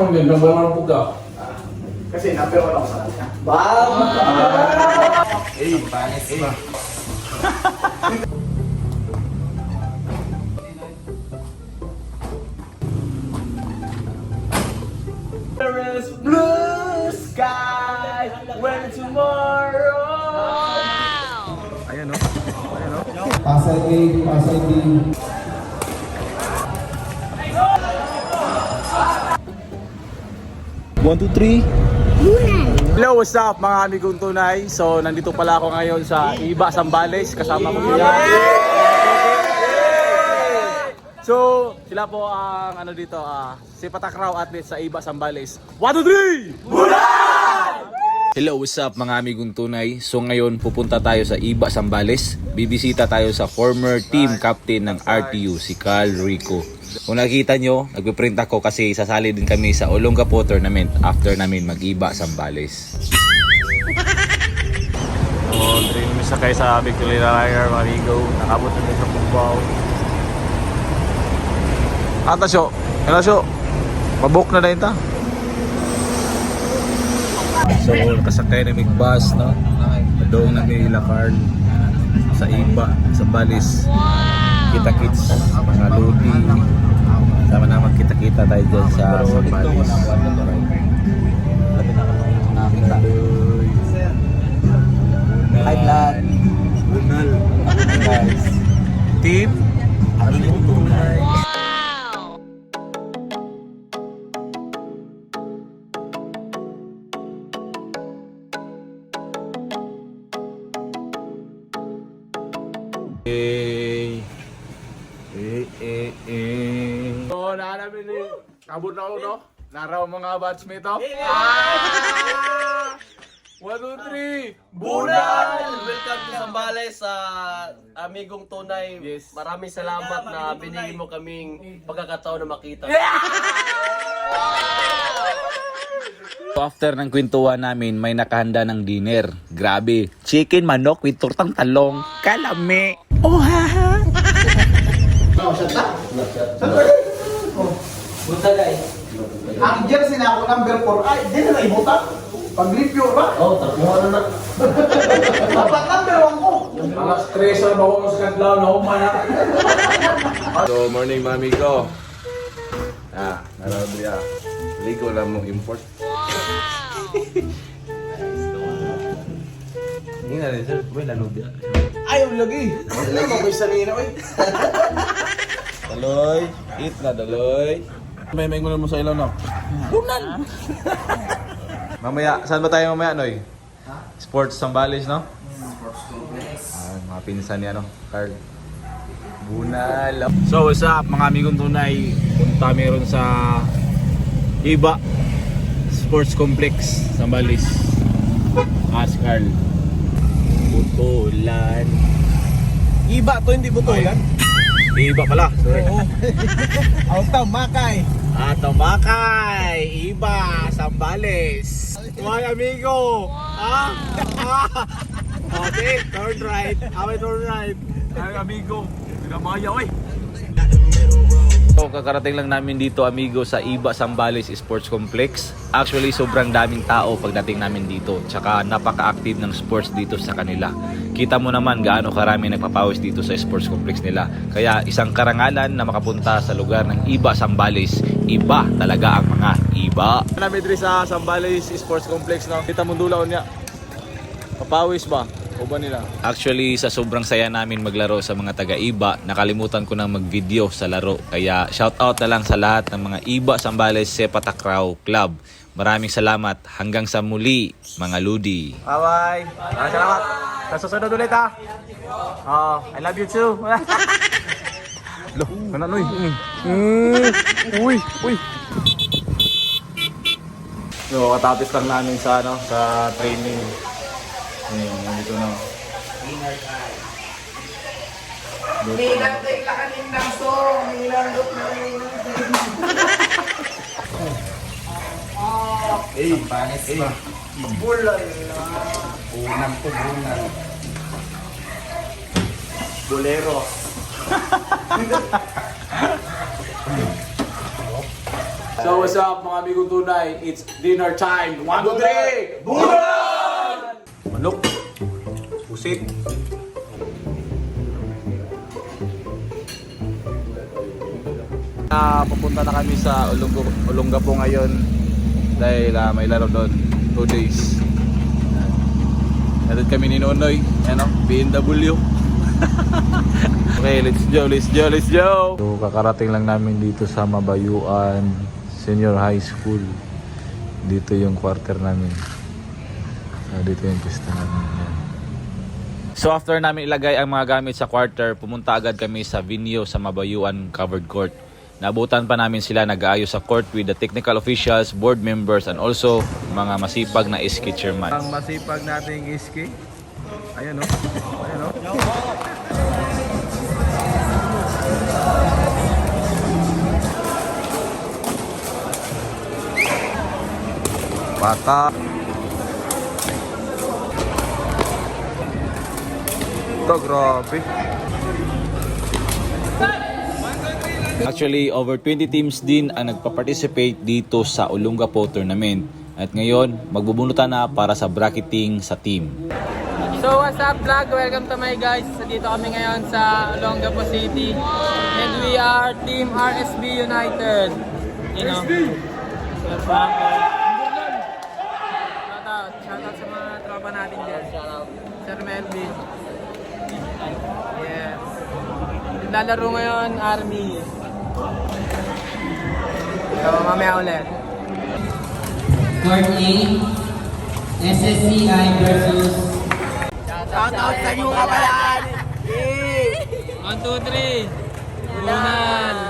Ang ganda mo naman po ka. Kasi number one ako sa kanya. There is blue sky when tomorrow Ayan o. Ayan o. Pasay A, Pasay B. One, two, three. Hello, what's up mga amigong tunay? So, nandito pala ako ngayon sa Iba, Sambales. Kasama ko sila. So, sila po ang ano dito, ah, si Patakraw athlete sa Iba, Sambales. One, two, three! Hello, what's up mga amigong tunay? So ngayon pupunta tayo sa Iba, Sambales. Bibisita tayo sa former team captain ng RTU, si Carl Rico. Kung nakikita nyo, nagpiprint ako kasi sasali din kami sa Olongapo tournament after namin mag-iba, Sambales. So, dream kami sakay sa Victoria Liner, mga amigo. Nakabot kami sa Cubao. Ata siyo, ano siyo? Mabok na din ta. So, nakasakay na may bus, no? Doon na may lakard sa iba, sa balis. Kita kits, mga lodi. Sama na magkita-kita tayo dyan sa, sa balis. Eh, eh, eh. So, naanamin ni Kabot na ako, no? Naraw mga batchmate, oh. Ah! One, two, three! Bunal! Welcome to Sambales sa amigong tunay. Yes. Maraming salamat na binigyan mo kaming pagkakataon na makita. So after ng kwentuhan namin, may nakahanda ng dinner. Grabe. Chicken, manok with tortang talong. Kalame. Oh, ha, ha. Bunta guys. Ang jersey na ako number 4. Ay, di na naibutan. Pag-review ba? Oh, tapuhan na na. Dapat number 1 ko. Alas 3 na ba sa na umana? So, morning mami ko. Ah, naroon niya. Ligo lang mong import. Hindi na rin, sir. Uy, lanog. Ayaw lagi. Alam mo, may sanina. Uy. Daloy. Eat na, daloy. May may mo sa ilaw, no? Bunan! mamaya, saan ba tayo mamaya, Noy? Sports Sambales, no? Sports Ah, mga pinsan niya, no? Carl. Bunal. So, what's up, mga amigong tunay? Punta meron sa Iba Sports Complex, Sambales. Ask Carl. Butulan. Iba to, hindi butulan. Iba pala. Sorry. Altaw, makay. Ah, Tamakay, Iba, Sambales. My amigo. Ah, ah. Okay, turn right. Away turn right. Ay, amigo. Pinamaya, oy. So, kakarating lang namin dito, amigo, sa Iba Sambales Sports Complex. Actually, sobrang daming tao pagdating namin dito. Tsaka napaka-active ng sports dito sa kanila. Kita mo naman gaano karami nagpapawis dito sa sports complex nila. Kaya isang karangalan na makapunta sa lugar ng Iba Sambales. Iba talaga ang mga iba. Namin sa Sambales Sports Complex, no? Kita mo dulaw niya. Papawis ba? O ba nila? Actually, sa sobrang saya namin maglaro sa mga taga-iba, nakalimutan ko nang mag-video sa laro. Kaya shoutout na lang sa lahat ng mga iba Sambales Sepatakraw Club. Maraming salamat. Hanggang sa muli, mga Ludi. Bye-bye. Maraming salamat. Sa susunod ulit ha. Oh, I love you too. Lo, ano noy? Mm. Uy, uy. So, katapos lang namin sa ano, sa training dito na. Hilang tayo lakanin ng song. Hilang doon na rin. Eh, panis eh, pa. Bulay na. Unang to bulan. Bolero. so what's up mga amigong tunay? It's dinner time. One, two, three! Bulay! Manok! Pusit. Ah, pupunta na kami sa Olongo, Olongapo ngayon dahil ah, may laro doon. 2 days. Naroon kami ni Nonoy, ano, BMW. okay, let's go, let's go, let's go! So, kakarating lang namin dito sa Mabayuan Senior High School. Dito yung quarter namin. So, dito yung pista namin. Yan. So after namin ilagay ang mga gamit sa quarter, pumunta agad kami sa venue sa Mabayuan Covered Court. Nabutan pa namin sila nag-aayos sa court with the technical officials, board members, and also mga masipag na iski chairman. Ang masipag nating iski, ayan o, ayan o. Bata. Ito, grabe. Actually, over 20 teams din ang nagpa-participate dito sa Olongapo Tournament. At ngayon, magbubunutan na para sa bracketing sa team. So what's up vlog? Welcome to my guys. Dito kami ngayon sa Olongapo City. And we are Team RSB United. You know. Franco. Shoutout. Shoutout sa mga tropa natin dyan. Sir Melvin. Yes. Lalaro ngayon, Army. So mamaya ulit. Court A, SSCI versus Shoutout sa inyo kabayan! 1, 2, 3! Bunal!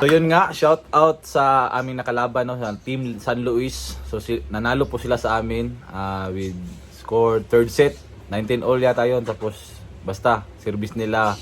So yun nga, shout out sa aming nakalaban no, sa Team San Luis. So si, nanalo po sila sa amin ah, with score third set. 19 all yata yun. Tapos basta service nila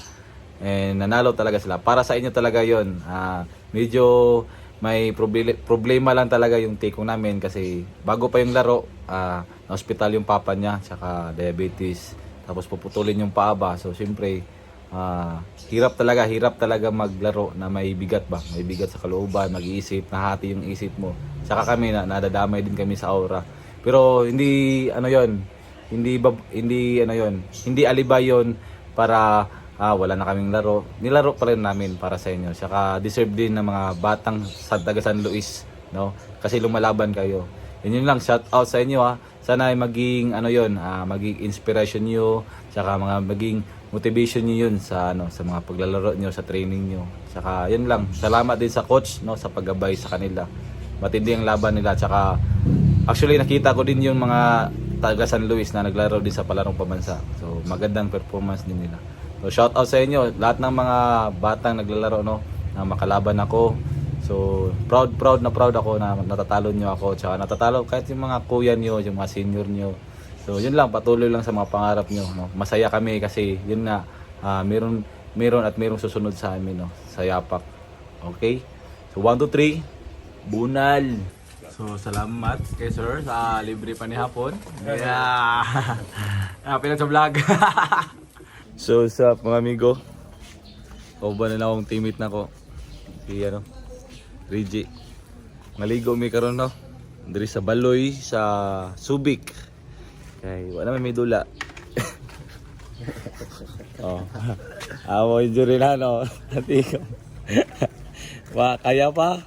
and nanalo talaga sila. Para sa inyo talaga yun. Ah, medyo may proble- problema lang talaga yung take namin kasi bago pa yung laro, ah, na-hospital yung papa niya, tsaka diabetes. Tapos puputulin yung paa ba. So siyempre, Ah, hirap talaga, hirap talaga maglaro na may bigat ba? May bigat sa kalooban, mag-iisip, nahati yung isip mo. Saka kami na nadadamay din kami sa aura. Pero hindi ano 'yon. Hindi hindi ano 'yon. Hindi alibay 'yon para ah, wala na kaming laro. Nilaro pa rin namin para sa inyo. Saka deserve din ng mga batang sa taga San Luis, no? Kasi lumalaban kayo. Yun yun lang, shout out sa inyo ha. Sana ay maging ano 'yon, ah, maging inspiration niyo, saka mga maging motivation niyo yun sa ano sa mga paglalaro niyo sa training niyo. Saka yun lang. Salamat din sa coach no sa paggabay sa kanila. Matindi ang laban nila tsaka actually nakita ko din yung mga taga San Luis na naglaro din sa palarong pambansa. So magandang performance din nila. So shout out sa inyo lahat ng mga batang naglalaro no na makalaban ako. So proud proud na proud ako na natatalo niyo ako tsaka natatalo kahit yung mga kuya niyo, yung mga senior niyo. So yun lang, patuloy lang sa mga pangarap nyo. No? Masaya kami kasi yun nga, ah, meron, meron at merong susunod sa amin no? sa Yapak. Okay? So 1, 2, 3, Bunal! So salamat kay sir sa libre pa ni hapon. Yeah! Happy na sa vlog. so sa mga amigo, kauban na lang akong teammate na ko. Si ano, Reggie. Maligo mi karon no. Diri sa Baloy sa Subic. Kay wala may dula. oh. Amo injury na no. Ati ko. Wa kaya pa.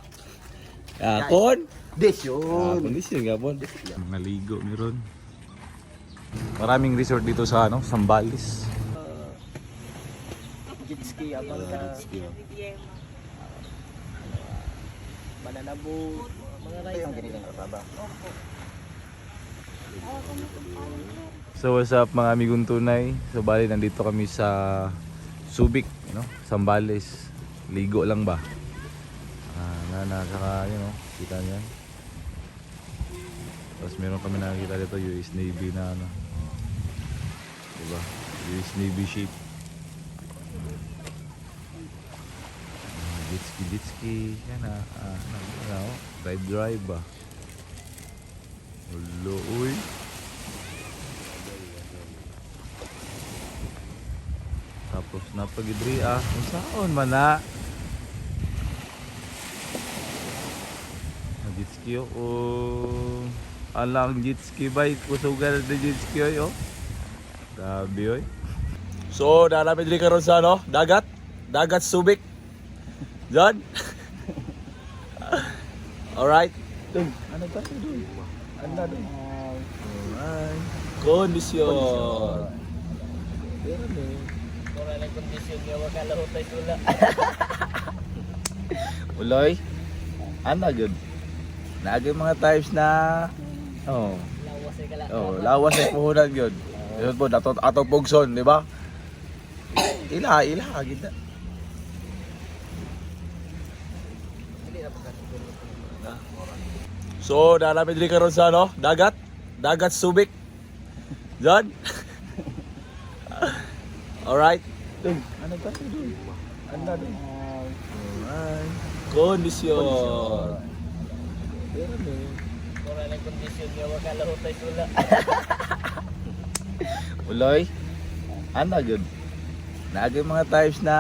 Akon. Desyon. Ah, kondisyon gabon. Naligo meron. Maraming resort dito sa ano, Sambales. Jet ski, abang sa banana boat, mga rides. Yung giniling ka ba? So what's up mga amigong tunay? So bali nandito kami sa Subic, you know, Sambales. Ligo lang ba? Ah, na na saka you know, kita niyo. Tapos meron kami nakikita dito US Navy na ano. Diba? US Navy ship. Ah, Jetski, jetski. Yan ah. ah ano, ano, drive drive ba? Ulo, uy. Tapos napagidri ah. Kung saan man na. Jetski oh. Alang jetski ba? Kusugan na jetski oy oh. Grabe oy. So, naramid rin karon sa ano? Dagat? Dagat Subic. John? Alright. Dun, ano ba ito dun? Ano na dun? Alright. Kondisyon. Mura lang kondisyon niya, wag kalahutay tula. Uloy. Ana good. Naagay mga types na oh, Lawas ay kala. oh, lawas ay puhunan gyud. Yun po datot ato pugson, di ba? Ila, ila gid. So, naramid rin karon sa ano? Dagat? Dagat Subic. John? Alright. Dun, ano ba ito dun? Ano na dun? Alright. Kondisyon. Mura lang kondisyon niya, wag kalahutay tula. Uloy. Ana good. Naagay mga types na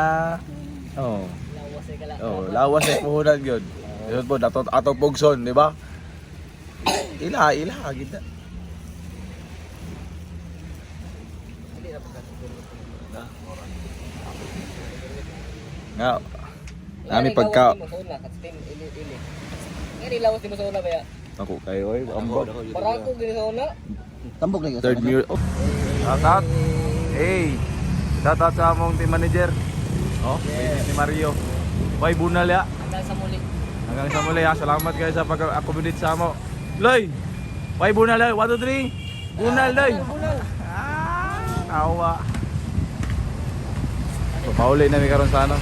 oh, Lawas oh, lawas ay puhunan gyud. Yun po datot ato pugson, di ba? Ila, ila gid. na. Nga. Nami pagka Ngani lawas di mo sa una ba ya? ako kayo oy, ambot. Barako gini sa una. Tambok lang Third mirror. Oh. Out. Hey. Out sa among team manager. Oh, si Mario. Boy, bunal ya. Hanggang sa muli. Hanggang sa muli ha. Salamat kayo sa pag-accommodate sa amo. Loy! Boy, bunal loy. 1, 2, 3. Bunal loy. Ah, tawa. So, pauli na mi karon sa ano.